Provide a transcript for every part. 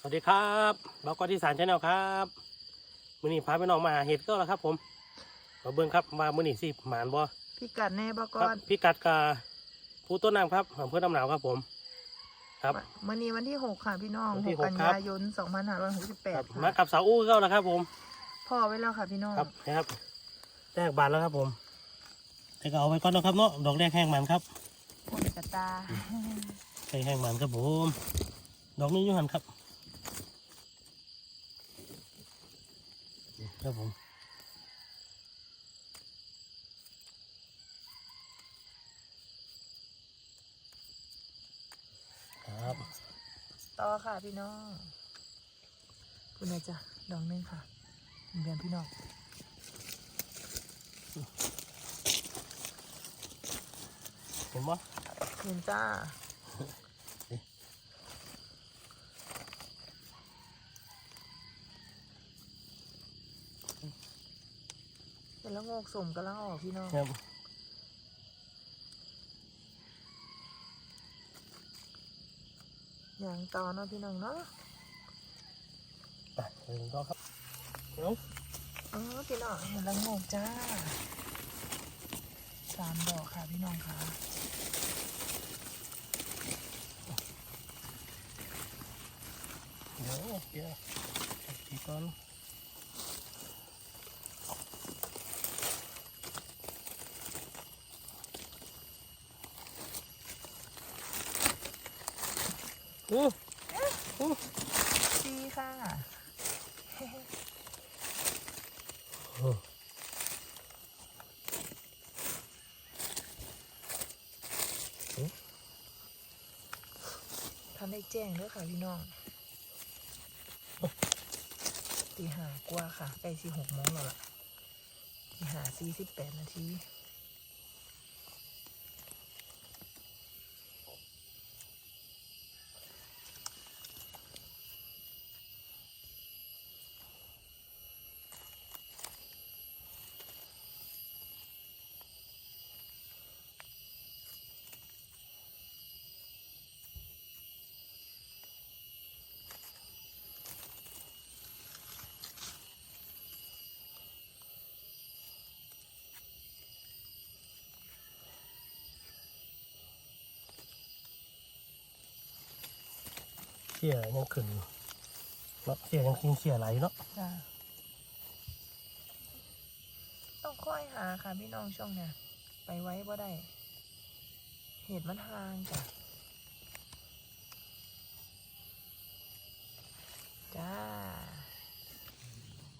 สวัสดีครับบอกกอที่สารชาแนลครับมือนี้พาไปน้องมาหาเห็ดก็แล้วครับ ผมมาเบิ่งครับมามือนี้สิหมานบ่พิกัดแน่บกครับอนพิกัดกาผู้ต้นน้ำครับอำเภอน้ำหนาวครับผม ครับ วันนี้วันที่หกค่ะพี่น้องวันหที่กหกกันครับ ยายนสองพันห้าร้อยหกสิบแปคดรับมากับสาวอู้ก็แล้วครับ ผม พ่อไว้แล้วค่ะพี่น้องครับนะครับแรกบานแล้วครับผมแต่ก็เอาไว้ก่อนนะครับเนาะดอกแรกแห้งมันครับคนกระตาแห้งแห้งมันครับผม ดอกนี้อยูหันครับ ครับผมครับต่อค่ะพี่น้องคุณนายจ้ะดอกหนึงค่ะเรียนพี่น้องเห็นปะเรียนจ้าเป็น ละโงกสมกำลังออกพี่น้องครับอย่างต่อเนาะพี่น้องเนาะไปเห็นก็ครับเดี๋ยวอ๋อพี่น้องเห็นละโงกจ้าสามดอกค่ะพี่น้องค่ะเดี๋ยวเดี๋ยวทีก่อน อู้อู้ดีค่ะอู้ทันได้แจ้งด้วยค่ะพี่น้อง ตีหากว่าค่ะใกล้สี่หกโมงแล้วล่ะตีหาสี่สิบแปดนาที เขี่ยยังขึ้นเนาะเขี่ยยังคิงเขี่ยไหลเนาะจ้าต้องค่อยหาค่ะพี่น้องช่วงเนี้ยไปไว้บ่ได้ เหตุมันห่างจ้ะจ้า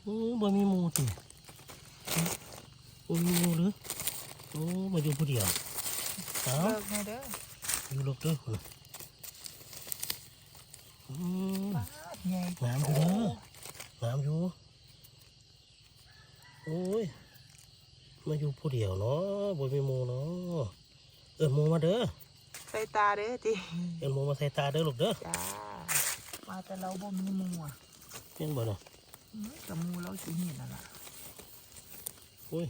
อู้บ่มีหมูสิบ่มีหมูหรือโอ้มาอยู่ผู้เดียวเอ้าเลิกแน่เด้ออยู่ลูกเด้อคุณอืมป้าดใหญ่ น้ำอยู่เด้อน้ำอยู่ โอ้ย มาอยู่ผู้เดียวเนาะบ่มีหมูเนาะเอิ้นหมูมาเด้อ ใส่ตาเด้อจีเอิ้นหมูมาใส่ตาเด้อลูกเด้อจ้า มาแต่เราบ่มีหมูอะเห็นบ่เนาะอืมแต่หมูเราสิเห็นนั่นล่ะโอ้ย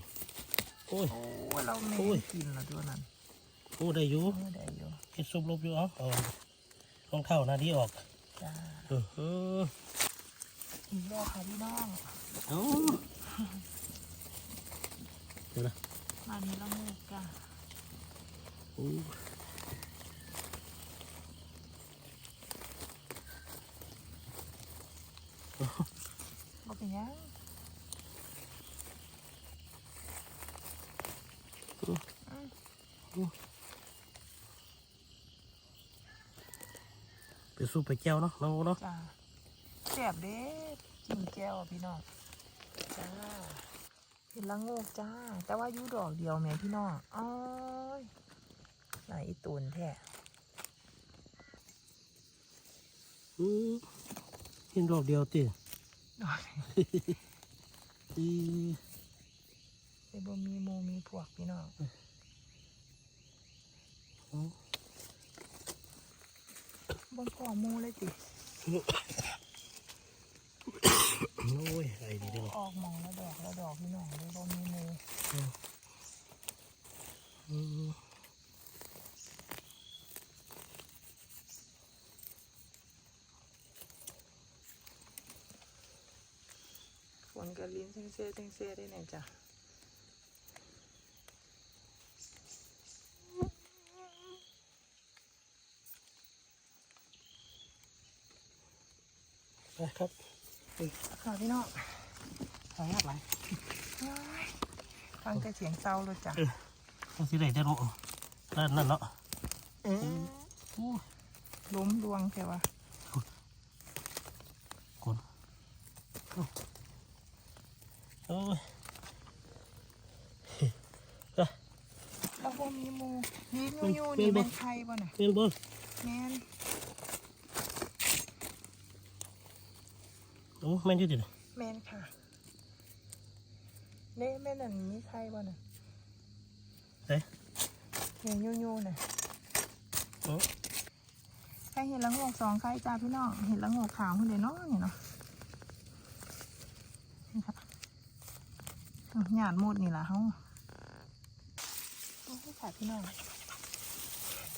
โอ้ย โอ้ยเราเมโอ้ยนกินละตัวนั้นโอ้ได้อยู่เออได้อยู่เฮ็ดซุปลบอยู่เอาเอารองเท้าหน้าดีออก จ้าเออเอออีกแล้วค่ะพี่น้องเอาเดี๋ยวนะมานี้ละหมูจ้าโอ้บ่เป็นหยัง ไปซุปไปแก้วเนาะน้องเนาะจ้าแซ่บเด้จิ้มแก้วอะพี่น้องจ้าเห็นละโงกจ้า แต่ว่าอยู่ดอกเดียวแม่พี่น้องอ้อยไหนอีตูนแท้อือเห็นดอกเดียวติดอกอีแต่บ่มีหมูมีพวกพี่น้อง ออกมูเลยจิโอ้ยอะไรดีด้วออกมองแล้วดอกแล้วดอกพี่น้องเลยก็มีมูฝนกระลินเซ้นเซ้นเซ้นได้ไหนจ้ะ ไปครับค่ะพี่น้องทางยากไหลว้ายฟังแต่เสียงเศร้าเลยจ้ะต้องสิได้จะรู้นั่นนั่นเนาะเอออู้ล้มดวงแค่ว่าคนโอ้ยแล้วพวกมีหมูนี่ยูยูนี่เป็นใครบ่น่ะเงินบอลแม่น โอ้แม่นอยืดดิแม่นค่ะเน่แม่นอันนี้ใครบ่น่ะเฮ้ยเนี่ยยูยูน่ะโอ้ใครเห็นละโงกสองใครจ้าพี่น้องเห็นละโงกขาวคนเดียวเนาะนี่เนาะนี่ค่ะหยาดหมดนี่ล่ะเฮาโอ้ยค่ะพี่น้อง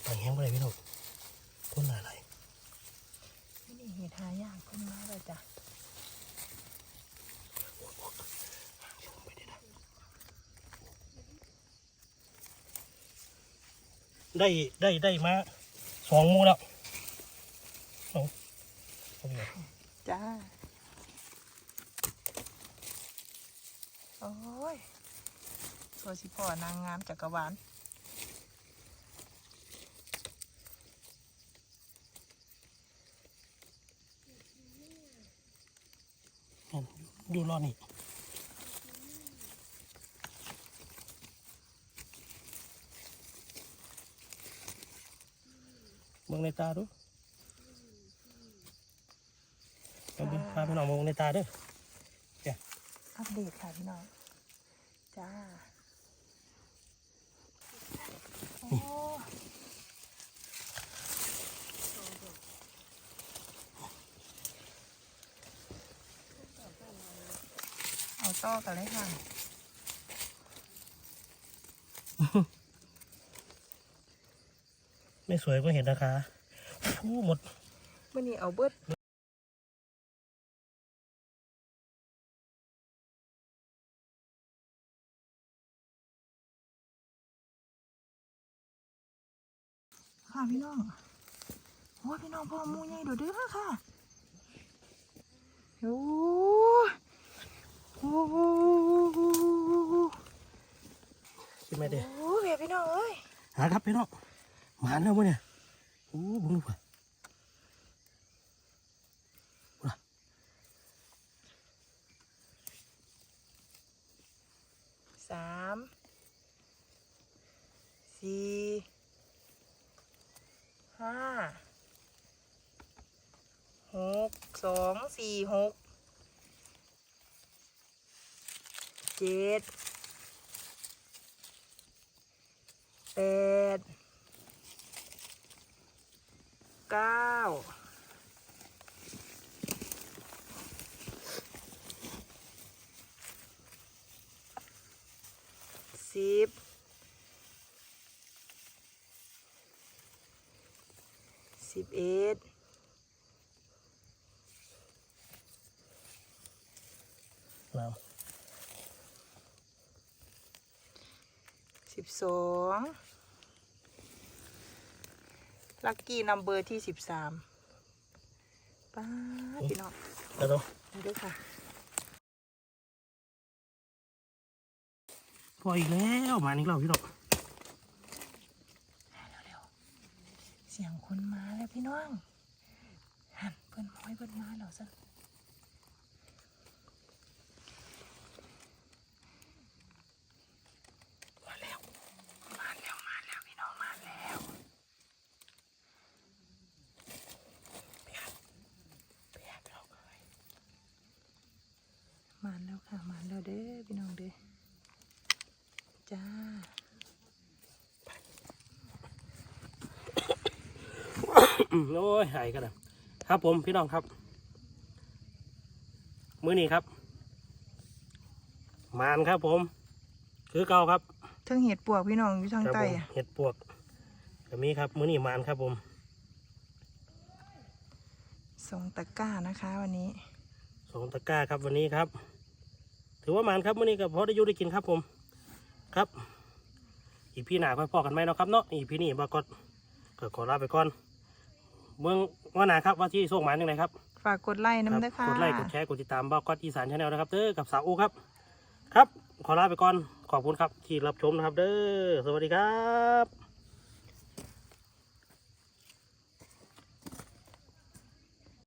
ต่างแห้งไปเลยพี่น้องคนอะไรนี่เห็ดหายากขึ้นมาเลยจ้ะ ได้ได้ได้มาสองหมูแล้วสองเอาไปเลยจ้า โอ้ยตัวสิพ่อนางงามจักรวาลนั่นดูรอนี่ บิ่งในตาดูเอาไปพาพี่น้องมองในตาเด้ออัปเดตค่ะพี่น้อง จ้า โอ้เอาต่อกันเลยค่ะ ไม่สวยก็เห็นนะคะผู้หมดมื่อนี้เอาเบิดค่ะพี่น้องโอ้ยพี่น้องพ่อหมูใหญ่เดูเด้อค่ะโอ้ยโอ้โหคิดไหมเด้อโอ้ยเบียพี่น้องเอ้ยหาครับพี่น้อง หมาแล้วมั้เนี่ยโอ้บุ้งดูป่ะสามสี่ห้าหกสองสี่หกเจ็ดแปดเก้าสิบสิบเอ็ด เรา สิบสองลักกี้นัมเบอร์ที่สิบสามป้าดพี่น้องแล้วตัวดูด้วยค่ะ พออีกแล้วหมาอีกแล้วพี่น้องเร็วๆเสียงคนมาแล้วพี่น้องหันเพิ่นม้อยเพิ่นมาแล้วซะมาแล้ว มาแล้ว มาแล้วพี่น้องมาแล้วไปหาไปหาพี่น้องเลย มาแล้วค่ะมาแล้วเด้อพี่น้องเด้อจ้าอืมโอ้ยหายกันนะครับผมพี่น้องครับมื้อนี้ครับมานครับผม คือเก่าครับเทิงเห็ดปวกพี่น้องอยู่ทางครับใต้ผมอะเห็ดปวกก็มีครับมื้อนี้มานครับผมส่งตะกร้านะคะ วันนี้สองตะกร้าครับวันนี้ครับ ถือว่าหมานครับมื้อนี้ก็พอได้อยู่ได้กินครับผมครับ อีพี่หน้าค่อยพอกันไหมเนาะครับเนาะอีพี่นี่บ่ก็ก็ขอลาไปก่อน เมืองว่าหนาครับว่าที่ส่งหมานยังไงครับฝากกดไลค์ครัน้ำด้วยค่ะ กดไลค์กดแชร์กดติดตามบ่ก็อีสานชาแนลนะครับเด้อกับสาวอูครับ ครับ ขอลาไปก่อนขอบคุณครับที่รับชมนะครับ เด้อสวัสดีครับ